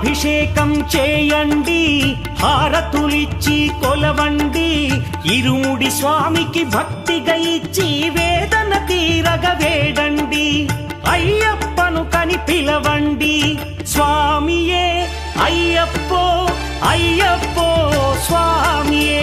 అభిషేకం చేయండి హారతులిచ్చి కొలవండి ఇరుముడి స్వామికి భక్తిగా ఇచ్చి వేదన తీరగ వేడండి అయ్యప్పను కని పిలవండి స్వామియే అయ్యప్పో అయ్యప్పో స్వామియే.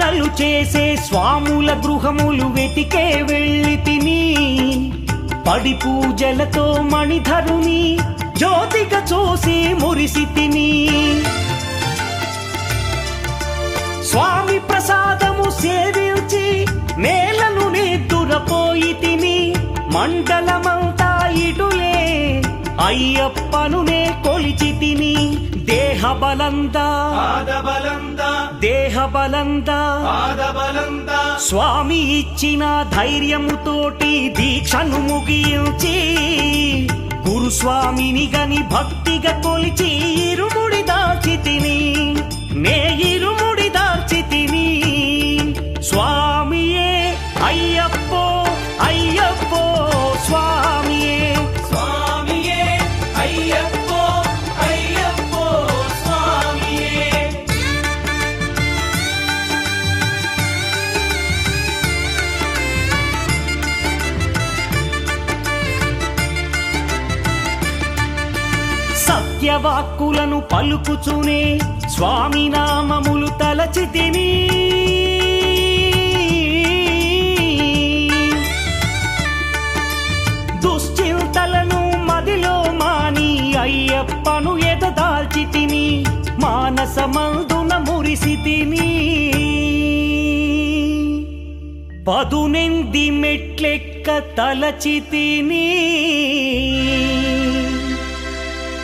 భజనలు చేసే స్వాముల గృహములు వెతికే వెళ్ళి తిని పడి పూజలతో మణిధరుని జ్యోతిగా చూసి మురిసి తిని. స్వామి ప్రసాదము సేవించి నేలను నిద్దురపోయి తిని మండలమంతా ఇటులే అయ్యప్పనునే కొలిచి తిని. దేహ బలందా దేహ బలందా స్వామి ఇచ్చిన ధైర్యముతోటి దీక్షను ముగించి గురుస్వామిని గని భక్తిగా కొలిచి ఇరుముడి దాచి తిని నే ఇరుముడి దాచి తిని స్వామియే అయ్యప్పో సత్యవాక్కులను పలుకుచునే స్వామి నామములు తలచి తిని దుశ్చింతలను మదిలో మాని అయ్యప్పను ఎదదాల్చి తిని మానసమందున మురిసి తిని పదునెంది మెట్లెక్క తలచి తిని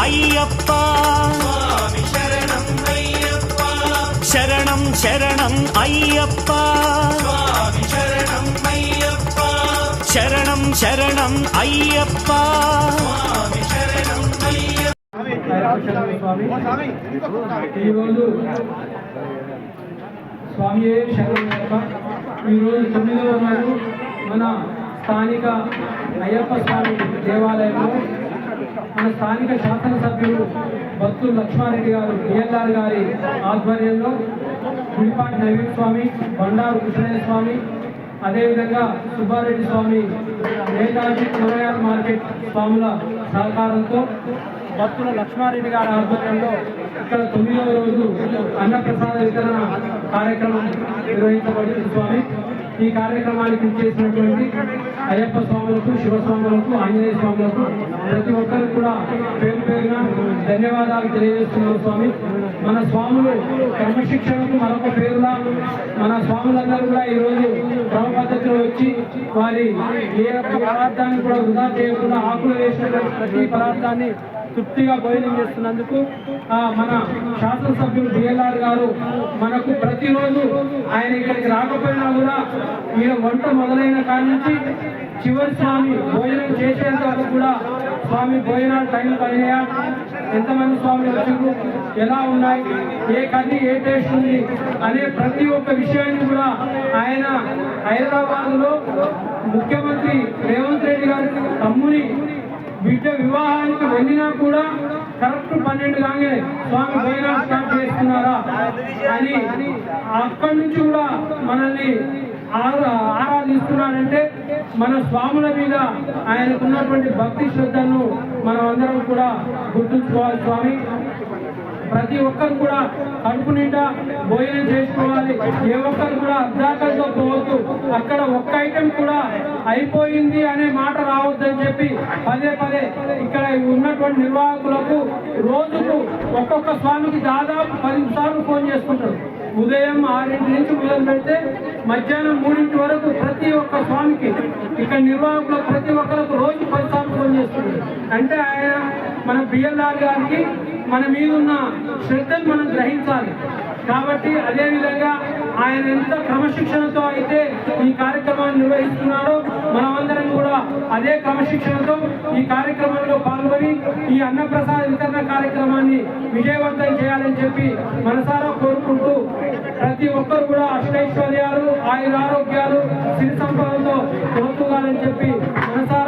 అయ్యప్ప శరణం శరణం అయ్యప్ప స్వామి శరణం అయ్యప్ప ఈరోజు స్వామి శరణయ్యప్ప ఈరోజు తొమ్మిదవ రోజు మన స్థానిక అయ్యప్ప స్వామి దేవాలయంలో మన స్థానిక శాసనసభ్యులు భక్తులు లక్ష్మారెడ్డి గారు బిఎల్ఆర్ గారి ఆధ్వర్యంలో గుడిపాటి నవీన్ స్వామి బండారు కృష్ణయ్య స్వామి అదేవిధంగా సుబ్బారెడ్డి స్వామి నేతాజీ కూరగాయల మార్కెట్ స్వాముల సహకారంతో భక్తుల లక్ష్మారెడ్డి గారి ఆధ్వర్యంలో ఇక్కడ తొమ్మిదవ రోజు అన్నప్రసాద వితరణ కార్యక్రమం నిర్వహించబడింది స్వామి. ఈ కార్యక్రమానికి చేసినటువంటి అయ్యప్ప స్వాములకు శివస్వాములకు ఆంజనేయ స్వాములకు ప్రతి ఒక్కరికి కూడా పేరు పేరున ధన్యవాదాలు తెలియజేస్తున్నాం స్వామి. మన స్వాములు క్రమశిక్షణకు మరొక పేరులా మన స్వాములందరూ కూడా ఈరోజు క్రమ పద్ధతిలో వచ్చి వారి ఏ యొక్క పదార్థాన్ని కూడా వృధా చేయకుండా ఆకులు వేసినటువంటి ప్రతి పదార్థాన్ని తృప్తిగా భోజనం చేస్తున్నందుకు మన శాసనసభ్యులు డిఎల్ఆర్ గారు మనకు ప్రతిరోజు ఆయన ఇక్కడికి రాకపోయినా కూడా ఈయన వంట మొదలైన కాడి నుంచి చివరి స్వామి భోజనం చేసేంత వరకు కూడా స్వామి భోజనాలు టైం అయినాయా ఎంతమంది స్వామి వచ్చారు ఎలా ఉన్నాయి? ఏ కర్రీ ఏ టేస్ట్ ఉంది? అనే ప్రతి ఒక్క విషయాన్ని కూడా ఆయన హైదరాబాద్లో ముఖ్యమంత్రి రేవంత్ రెడ్డి గారి తమ్ముని బిడ్డ వివాహానికి వెళ్ళినా కూడా కరెక్ట్ పన్నెండు కాగే స్వామి భోజనాలు స్టార్ట్ చేస్తున్నారా అని అక్కడి నుంచి కూడా మనల్ని ఆరా ఆరాధిస్తున్నాడంటే మన స్వాముల మీద ఆయనకున్నటువంటి భక్తి శ్రద్ధను మనం అందరం కూడా గుర్తుంచుకోవాలి స్వామి. ప్రతి ఒక్కరు కూడా కడుపు నిండా భోజనం చేసుకోవాలి. ఏ ఒక్కరు కూడా అర్ధాకలతో పోవద్దు. అక్కడ ఒక్క ఐటెం కూడా అయిపోయింది అనే మాట రావద్దని చెప్పి పదే పదే ఇక్కడ ఉన్నటువంటి నిర్వాహకులకు రోజుకు ఒక్కొక్క స్వామికి దాదాపు పది సార్లు ఫోన్ చేసుకుంటారు. ఉదయం ఆరింటి నుంచి మొదలు పెడితే మధ్యాహ్నం మూడింటి వరకు ప్రతి ఒక్క స్వామికి ఇక్కడ నిర్వాహకులు ప్రతి ఒక్కరికి రోజు పది సార్లు ఫోన్ చేస్తున్నారు అంటే ఆయన మన బిఎల్ఆర్ గారికి మన మీద ఉన్న శ్రద్ధను మనం గ్రహించాలి. కాబట్టి అదేవిధంగా ఆయన ఎంత క్రమశిక్షణతో అయితే ఈ కార్యక్రమాన్ని నిర్వహిస్తున్నాడో మనమందరం కూడా అదే క్రమశిక్షణతో ఈ కార్యక్రమంలో పాల్గొని ఈ అన్నప్రసాద వితరణ కార్యక్రమాన్ని విజయవంతం చేయాలని చెప్పి మనసారా కోరుకుంటూ ప్రతి ఒక్కరు కూడా అష్టైశ్వర్యాలు ఆయుర ఆరోగ్యాలు సిరి సంపదలతో పొందుగాలని చెప్పి మనసారా